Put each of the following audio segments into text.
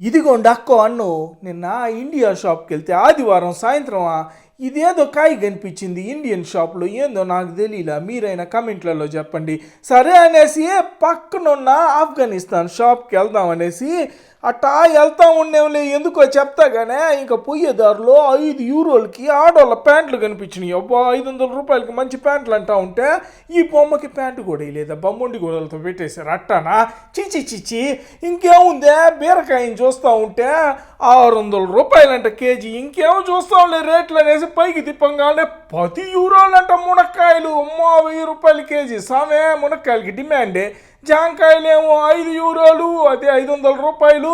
ఇదిగోండి అక్కో అన్ను నిన్న ఇండియా షాప్కి వెళ్తే ఆదివారం సాయంత్రం ఇదేదో కాయ కనిపించింది ఇండియన్ షాప్లో. ఏందో నాకు తెలియలా మీరైనా కమెంట్లలో చెప్పండి. సరే అనేసి పక్కనున్న ఆఫ్ఘనిస్తాన్ షాప్కి వెళ్దాం అనేసి అట్టా వెళ్తా ఉండేవులే ఎందుకో చెప్తా గానే ఇంకా పోయేదారిలో ఐదు యూరోలకి ఆడోళ్ళ ప్యాంట్లు కనిపించినాయి. అబ్బా ఐదు వందల రూపాయలకి మంచి ప్యాంట్లు అంటా ఉంటే ఈ బొమ్మకి ప్యాంటు కూడా లేదా బొమ్మండి గోడలతో పెట్టేశారు. అట్టానా? చిచి చిచి ఇంకేముందే? బీరకాయని చూస్తూ ఉంటే ఆరు వందల రూపాయలంట కేజీ. ఇంకేమో చూస్తాంలే రేట్లు అనేసి పైకి తిప్పంగానే పది యూరోలంట మునక్కాయలు. అమ్మా వెయ్యి రూపాయలు కేజీ. సామే మునక్కాయలకి డిమాండే. జాంకాయలేమో ఐదు యూరోలు అదే ఐదు వందల రూపాయలు.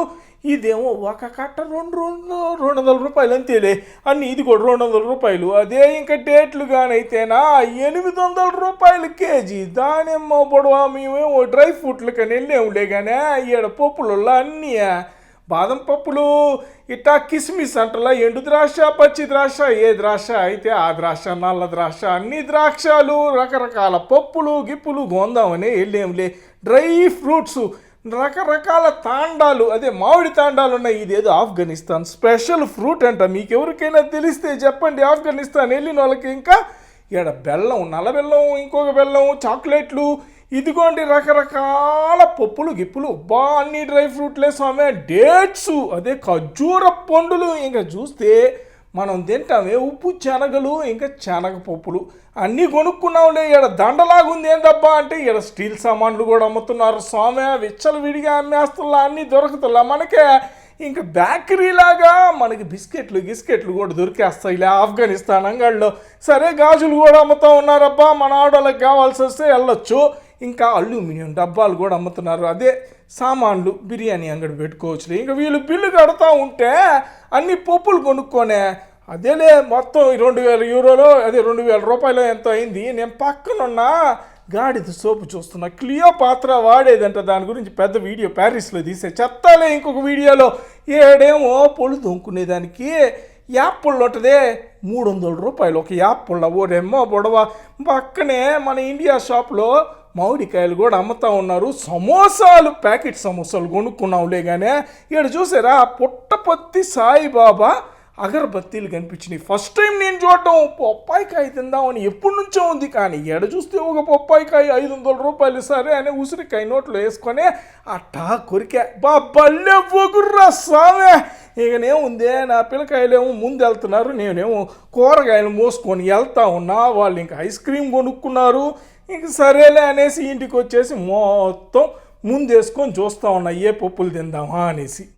ఇదేమో ఒక కట్ట రెండు రెండు రెండు వందల రూపాయలు అంతేలే. అన్ని ఇది కూడా రెండు వందల రూపాయలు. అదే ఇంకా డేట్లు కానైతేనా ఎనిమిది వందల రూపాయలు కేజీ. దానేమో పొడవ మేమేమో డ్రై ఫ్రూట్లకని వెళ్ళేములే కానీ ఈడ పప్పులలో అన్నీ బాదం పప్పులు. ఇట్టా కిస్మిస్ అంటలా ఎండు ద్రాక్ష పచ్చి ద్రాక్ష ఏ ద్రాక్ష అయితే ఆ ద్రాక్ష నల్ల ద్రాక్ష అన్ని ద్రాక్షలు రకరకాల పప్పులు గిప్పులు గోందామని వెళ్ళేంలే. డ్రై ఫ్రూట్స్ రకరకాల తాండాలు అదే మామిడి తాండాలు ఉన్నాయి. ఇదేదో ఆఫ్ఘనిస్తాన్ స్పెషల్ ఫ్రూట్ అంట. మీకు ఎవరికైనా తెలిస్తే చెప్పండి. ఆఫ్ఘనిస్తాన్ వెళ్ళిన వాళ్ళకి ఇంకా ఇక్కడ బెల్లం నల్ల బెల్లం ఇంకొక బెల్లం చాక్లెట్లు ఇదిగోండి రకరకాల పప్పులు గిప్పులు. బా అన్ని డ్రై ఫ్రూట్లే స్వామి. డేట్స్ అదే ఖర్జూర పండులు. ఇంకా చూస్తే మనం తింటామే ఉప్పు శనగలు ఇంకా శనగ పప్పులు. అన్నీ కొనుక్కున్నాంలే ఇక్కడ దండలాగుంది ఏందబ్బా అంటే ఇక్కడ స్టీల్ సామాన్లు కూడా అమ్ముతున్నారు స్వామి. విచ్చలు విడిగా అమ్మేస్తున్నా అన్నీ దొరుకుతుల్లా మనకే. ఇంకా బేకరీ లాగా మనకి బిస్కెట్లు గిస్కెట్లు కూడా దొరికేస్తాయిలే ఆఫ్ఘనిస్తాన్ అంగడిలో సరే గాజులు కూడా అమ్ముతా ఉన్నారబ్బా. మన ఆడోళ్ళకి కావాల్సి వస్తే వెళ్ళొచ్చు. ఇంకా అల్యూమినియం డబ్బాలు కూడా అమ్ముతున్నారు. అదే సామాన్లు బిర్యానీ అంగడి పెట్టుకోవచ్చులే ఇంకా వీళ్ళు బిల్లు కడతా ఉంటే అన్ని పప్పులు కొనుక్కొనే అదేలే మొత్తం రెండు వేల యూరోలో అదే రెండు వేల రూపాయలు ఎంతో అయింది. నేను పక్కనున్న గాడిద సోపు చూస్తున్నా. క్లియో పాత్ర వాడేదంట. దాని గురించి పెద్ద వీడియో ప్యారిస్లో తీసే చెత్తాలే ఇంకొక వీడియోలో. ఏడేమో పొలు దొంకునేదానికి యాప్పుల్లో ఉంటుందే మూడు వందల రూపాయలు. ఒక యాప్పుల్ల ఓరేమో బొడవ. పక్కనే మన ఇండియా షాప్లో మామిడికాయలు కూడా అమ్ముతా ఉన్నారు. సమోసాలు ప్యాకెట్ సమోసాలు కొనుక్కున్నాంలే కానీ ఇక్కడ చూసారా పుట్టపత్తి సాయిబాబా అగరబత్తీలు కనిపించినాయి. ఫస్ట్ టైం నేను చూడటం. పప్పాయికాయ తిందామని ఎప్పటి నుంచో ఉంది కానీ ఎడ చూస్తే ఒక పప్పాయికాయ ఐదు వందల రూపాయలు సరే అని ఉసిరికాయ నోట్లో వేసుకొని అట్టా కొరికే. బా బల్లె పొగుర్రా సామే. ఇకనేముంది నా పిల్లకాయలేమో ముందు వెళ్తున్నారు. నేనేమో కూరగాయలు మోసుకొని వెళ్తా ఉన్నా. వాళ్ళు ఇంకా ఐస్ క్రీమ్ కొనుక్కున్నారు. ఇంక సరేలే అనేసి ఇంటికి వచ్చేసి మొత్తం ముందేసుకొని చూస్తా ఉన్నా ఏ పప్పులు తిందామా? అనేసి.